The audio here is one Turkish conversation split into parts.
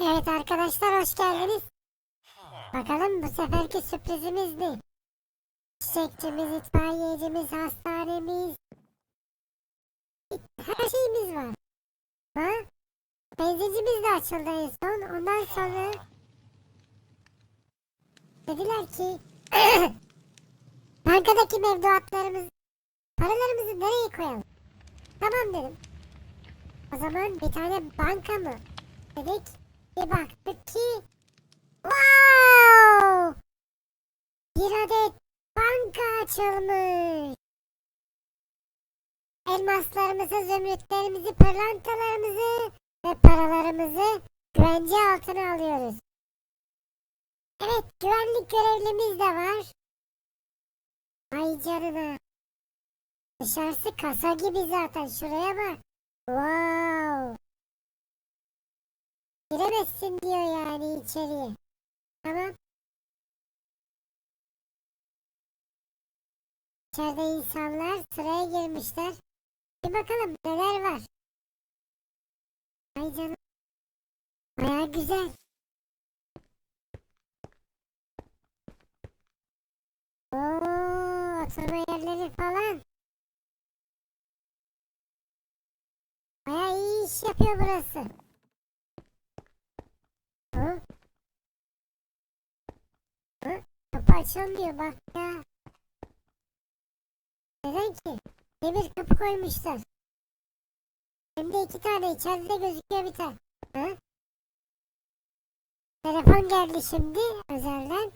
Evet arkadaşlar hoş geldiniz. Bakalım bu seferki sürprizimiz ne? Çiçekçimiz, itfaiyecimiz, hastanemiz. Her şeyimiz var. Ha? Benzincimiz de açıldı en son. Ondan sonra dediler ki bankadaki mevduatlarımız paralarımızı nereye koyalım? Tamam dedim. O zaman bir tane banka mı? Dedik. Bir baktık ki Wow! Bir adet banka açılmış. Elmaslarımızı, zümrütlerimizi, pırlantalarımızı ve paralarımızı güvence altına alıyoruz. Evet, güvenlik görevlimiz de var. Ay canına. Dışarısı kasa gibi zaten. Şuraya bak. Wow! Giremezsin diyor yani içeriye. Tamam. İçeride insanlar sıraya girmişler. Bir bakalım neler var. Ay canım. Baya güzel. Oo, oturma yerleri falan. Baya iyi iş yapıyor burası. Açılmıyor bak ya. Neden ki? Demir kapı koymuşlar. Hem de iki tane içeride de gözüküyor bir tane. Hı? Telefon geldi şimdi özelden.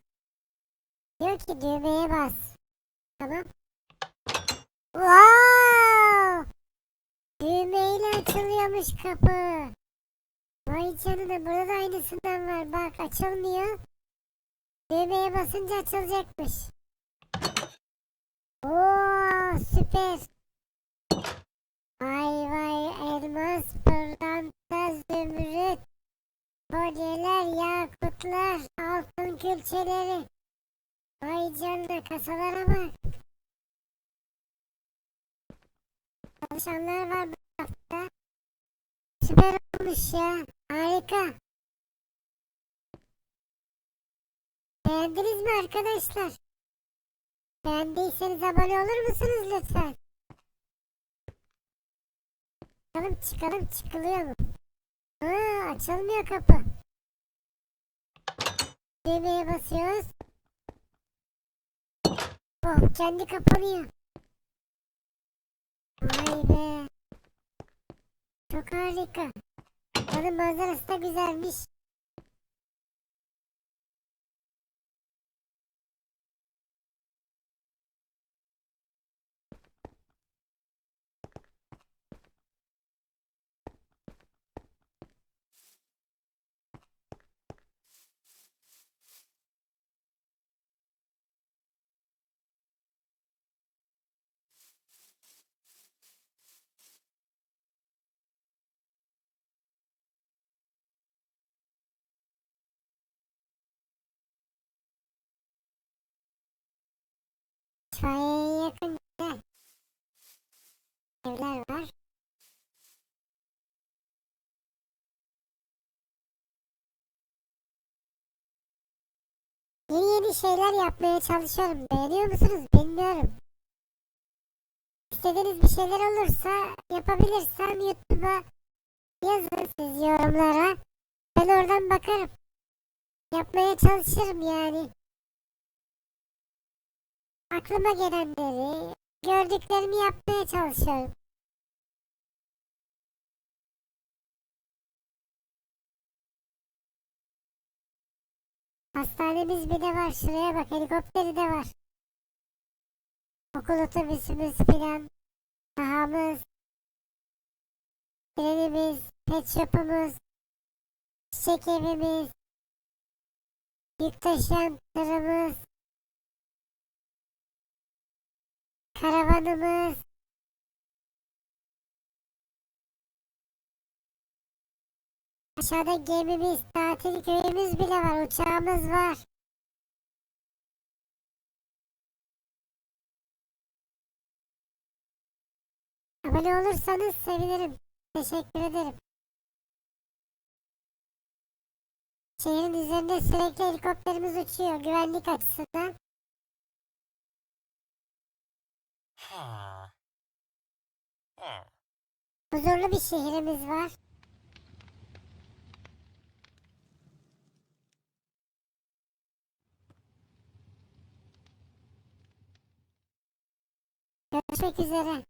Diyor ki düğmeye bas. Tamam. Wow! Düğmeyle açılıyormuş kapı. Vay canına burada da aynısından var. Bak açılmıyor. Düğmeye basınca açılacakmış. Oo süper. Vay vay elmas, pırlanta, zümrüt, kolyeler, yakutlar, altın külçeleri. Vay canına kasalara bak. Çalışanlar var bu hafta. Süper olmuş ya. Harika. Beğendiniz mi arkadaşlar? Beğendiyseniz abone olur musunuz lütfen? Çıkalım çıkalım çıkılıyor mu? Aa açılmıyor kapı. Düğmeye basıyoruz. Oh kendi kapanıyor. Vay be. Çok harika. Buranın manzarası da güzelmiş. İtfaiyeye yakın. Evler var. Yeni yeni şeyler yapmaya çalışıyorum. Beğeniyor musunuz bilmiyorum. İstediğiniz bir şeyler olursa yapabilirsem YouTube'a yazın siz yorumlara. Ben oradan bakarım. Yapmaya çalışırım yani. Aklıma gelenleri, gördüklerimi yapmaya çalışıyorum. Hastanemiz bir de var. Şuraya bak helikopteri de var. Okul otobüsümüz filan. Sahamız. Trenimiz. Pet shop'umuz. Çiçek evimiz. Yük taşıyan tırımız. Karavanımız. Aşağıda gemimiz, tatil köyümüz bile var, uçağımız var. Abone olursanız sevinirim. Teşekkür ederim. Şehrin üzerinde sürekli helikopterimiz uçuyor güvenlik açısından. Huzurlu bir şehrimiz var. Görüşmek üzere.